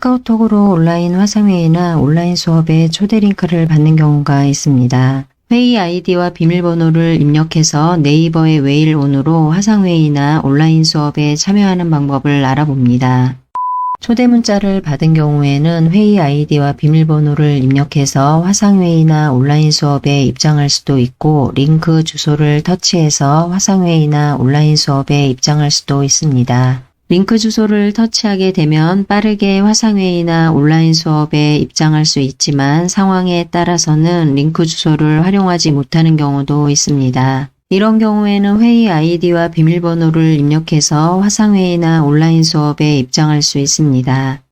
카카오톡으로 온라인 화상회의나 온라인 수업에 초대 링크를 받는 경우가 있습니다. 회의 아이디와 비밀번호를 입력해서 네이버의 웨일온으로 화상회의나 온라인 수업에 참여하는 방법을 알아봅니다. 초대 문자를 받은 경우에는 회의 아이디와 비밀번호를 입력해서 화상회의나 온라인 수업에 입장할 수도 있고 링크 주소를 터치해서 화상회의나 온라인 수업에 입장할 수도 있습니다. 링크 주소를 터치하게 되면 빠르게 화상회의나 온라인 수업에 입장할 수 있지만 상황에 따라서는 링크 주소를 활용하지 못하는 경우도 있습니다. 이런 경우에는 회의 아이디와 비밀번호를 입력해서 화상회의나 온라인 수업에 입장할 수 있습니다.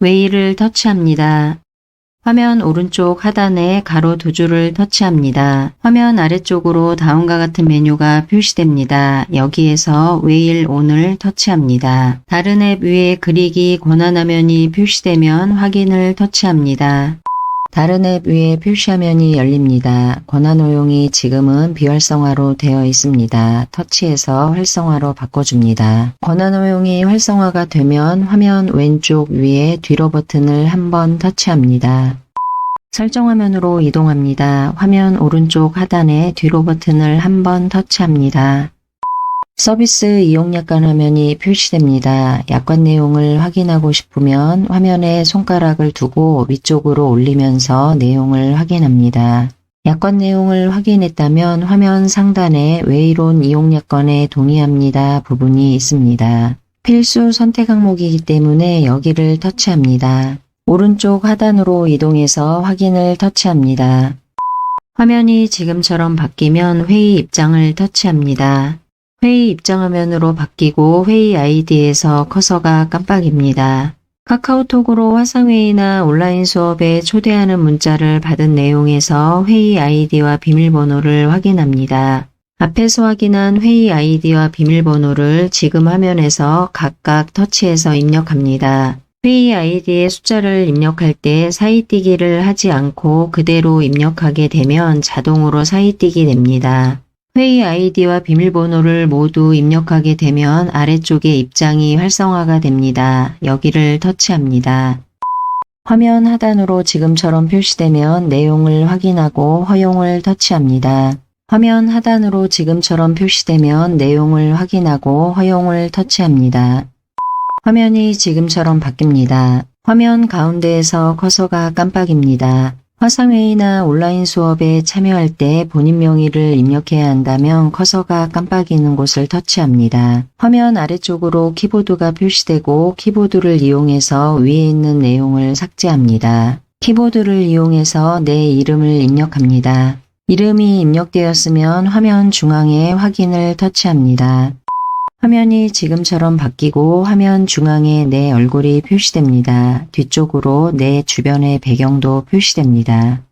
웨이를 터치합니다. 화면 오른쪽 하단에 가로 두 줄을 터치합니다. 화면 아래쪽으로 다음과 같은 메뉴가 표시됩니다. 여기에서 웨일 온을 터치합니다. 다른 앱 위에 그리기 권한 화면이 표시되면 확인을 터치합니다. 다른 앱 위에 표시 화면이 열립니다. 권한 허용이 지금은 비활성화로 되어 있습니다. 터치해서 활성화로 바꿔줍니다. 권한 허용이 활성화가 되면 화면 왼쪽 위에 뒤로 버튼을 한번 터치합니다. 설정 화면으로 이동합니다. 화면 오른쪽 하단에 뒤로 버튼을 한번 터치합니다. 서비스 이용 약관 화면이 표시됩니다. 약관 내용을 확인하고 싶으면 화면에 손가락을 두고 위쪽으로 올리면서 내용을 확인합니다. 약관 내용을 확인했다면 화면 상단에 웨이론 이용 약관에 동의합니다 부분이 있습니다. 필수 선택 항목이기 때문에 여기를 터치합니다. 오른쪽 하단으로 이동해서 확인을 터치합니다. 화면이 지금처럼 바뀌면 회의 입장을 터치합니다. 회의 입장 화면으로 바뀌고 회의 아이디에서 커서가 깜빡입니다. 카카오톡으로 화상회의나 온라인 수업에 초대하는 문자를 받은 내용에서 회의 아이디와 비밀번호를 확인합니다. 앞에서 확인한 회의 아이디와 비밀번호를 지금 화면에서 각각 터치해서 입력합니다. 회의 아이디의 숫자를 입력할 때 사이뛰기를 하지 않고 그대로 입력하게 되면 자동으로 사이뛰기 됩니다. 회의 아이디와 비밀번호를 모두 입력하게 되면 아래쪽에 입장이 활성화가 됩니다. 여기를 터치합니다. 화면 하단으로 지금처럼 표시되면 내용을 확인하고 허용을 터치합니다. 화면 하단으로 지금처럼 표시되면 내용을 확인하고 허용을 터치합니다. 화면이 지금처럼 바뀝니다. 화면 가운데에서 커서가 깜빡입니다. 화상회의나 온라인 수업에 참여할 때 본인 명의를 입력해야 한다면 커서가 깜빡이는 곳을 터치합니다. 화면 아래쪽으로 키보드가 표시되고 키보드를 이용해서 위에 있는 내용을 삭제합니다. 키보드를 이용해서 내 이름을 입력합니다. 이름이 입력되었으면 화면 중앙에 확인을 터치합니다. 화면이 지금처럼 바뀌고 화면 중앙에 내 얼굴이 표시됩니다. 뒤쪽으로 내 주변의 배경도 표시됩니다.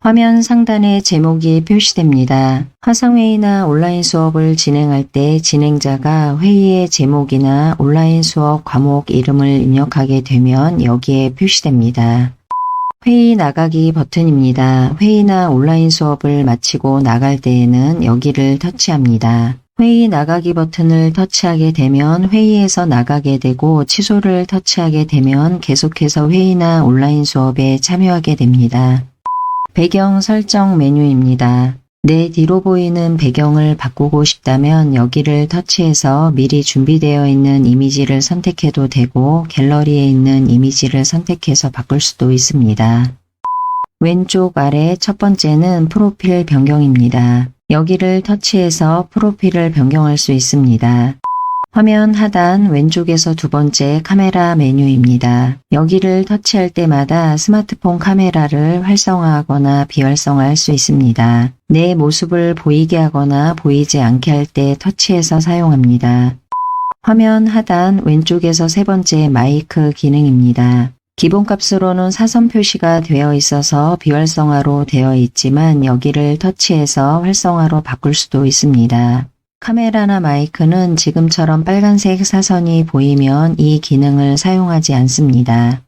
화면 상단에 제목이 표시됩니다. 화상회의나 온라인 수업을 진행할 때 진행자가 회의의 제목이나 온라인 수업 과목 이름을 입력하게 되면 여기에 표시됩니다. 회의 나가기 버튼입니다. 회의나 온라인 수업을 마치고 나갈 때에는 여기를 터치합니다. 회의 나가기 버튼을 터치하게 되면 회의에서 나가게 되고 취소를 터치하게 되면 계속해서 회의나 온라인 수업에 참여하게 됩니다. 배경 설정 메뉴입니다. 내 뒤로 보이는 배경을 바꾸고 싶다면 여기를 터치해서 미리 준비되어 있는 이미지를 선택해도 되고 갤러리에 있는 이미지를 선택해서 바꿀 수도 있습니다. 왼쪽 아래 첫 번째는 프로필 변경입니다. 여기를 터치해서 프로필을 변경할 수 있습니다. 화면 하단 왼쪽에서 두 번째 카메라 메뉴입니다. 여기를 터치할 때마다 스마트폰 카메라를 활성화하거나 비활성화할 수 있습니다. 내 모습을 보이게 하거나 보이지 않게 할 때 터치해서 사용합니다. 화면 하단 왼쪽에서 세 번째 마이크 기능입니다. 기본값으로는 사선 표시가 되어 있어서 비활성화로 되어 있지만 여기를 터치해서 활성화로 바꿀 수도 있습니다. 카메라나 마이크는 지금처럼 빨간색 사선이 보이면 이 기능을 사용하지 않습니다.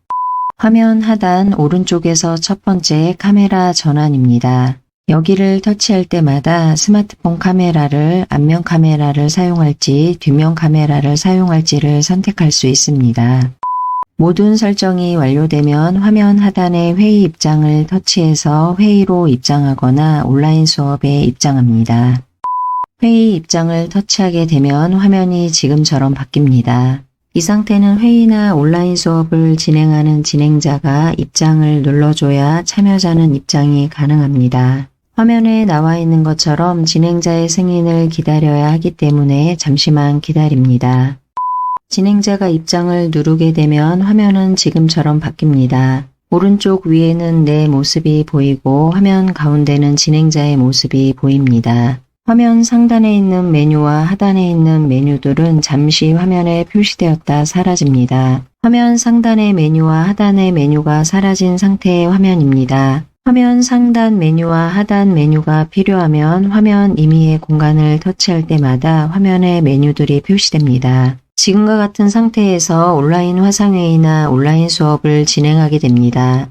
화면 하단 오른쪽에서 첫 번째 카메라 전환입니다. 여기를 터치할 때마다 스마트폰 카메라를 앞면 카메라를 사용할지 뒷면 카메라를 사용할지를 선택할 수 있습니다. 모든 설정이 완료되면 화면 하단의 회의 입장을 터치해서 회의로 입장하거나 온라인 수업에 입장합니다. 회의 입장을 터치하게 되면 화면이 지금처럼 바뀝니다. 이 상태는 회의나 온라인 수업을 진행하는 진행자가 입장을 눌러줘야 참여자는 입장이 가능합니다. 화면에 나와 있는 것처럼 진행자의 승인을 기다려야 하기 때문에 잠시만 기다립니다. 진행자가 입장을 누르게 되면 화면은 지금처럼 바뀝니다. 오른쪽 위에는 내 모습이 보이고 화면 가운데는 진행자의 모습이 보입니다. 화면 상단에 있는 메뉴와 하단에 있는 메뉴들은 잠시 화면에 표시되었다 사라집니다. 화면 상단의 메뉴와 하단의 메뉴가 사라진 상태의 화면입니다. 화면 상단 메뉴와 하단 메뉴가 필요하면 화면 임의의 공간을 터치할 때마다 화면의 메뉴들이 표시됩니다. 지금과 같은 상태에서 온라인 화상회의나 온라인 수업을 진행하게 됩니다.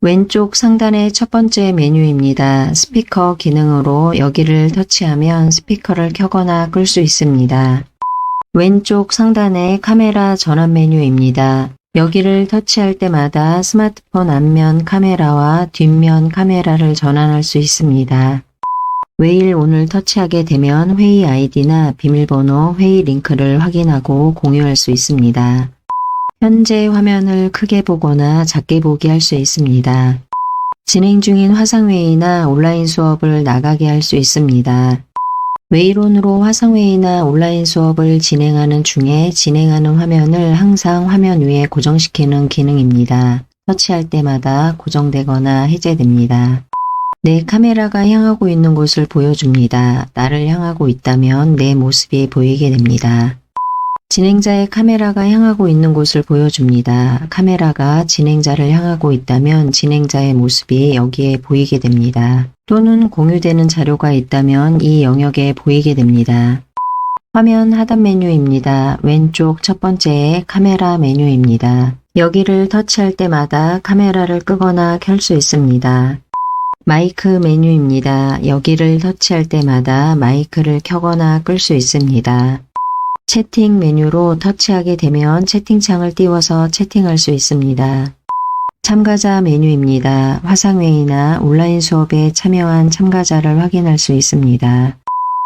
왼쪽 상단의 첫 번째 메뉴입니다. 스피커 기능으로 여기를 터치하면 스피커를 켜거나 끌 수 있습니다. 왼쪽 상단의 카메라 전환 메뉴입니다. 여기를 터치할 때마다 스마트폰 앞면 카메라와 뒷면 카메라를 전환할 수 있습니다. 웨일 온을 터치하게 되면 회의 아이디나 비밀번호, 회의 링크를 확인하고 공유할 수 있습니다. 현재 화면을 크게 보거나 작게 보게 할수 있습니다. 진행 중인 화상회의나 온라인 수업을 나가게 할 수 있습니다. 웨이론으로 화상회의나 온라인 수업을 진행하는 중에 진행하는 화면을 항상 화면 위에 고정시키는 기능입니다. 터치할 때마다 고정되거나 해제됩니다. 내 카메라가 향하고 있는 곳을 보여줍니다. 나를 향하고 있다면 내 모습이 보이게 됩니다. 진행자의 카메라가 향하고 있는 곳을 보여줍니다. 카메라가 진행자를 향하고 있다면 진행자의 모습이 여기에 보이게 됩니다. 또는 공유되는 자료가 있다면 이 영역에 보이게 됩니다. 화면 하단 메뉴입니다. 왼쪽 첫 번째에 카메라 메뉴입니다. 여기를 터치할 때마다 카메라를 끄거나 켤 수 있습니다. 마이크 메뉴입니다. 여기를 터치할 때마다 마이크를 켜거나 끌 수 있습니다. 채팅 메뉴로 터치하게 되면 채팅창을 띄워서 채팅할 수 있습니다. 참가자 메뉴입니다. 화상회의나 온라인 수업에 참여한 참가자를 확인할 수 있습니다.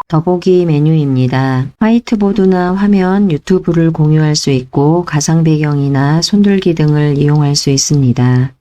더보기 메뉴입니다. 화이트보드나 화면, 유튜브를 공유할 수 있고 가상 배경이나 손들기 등을 이용할 수 있습니다.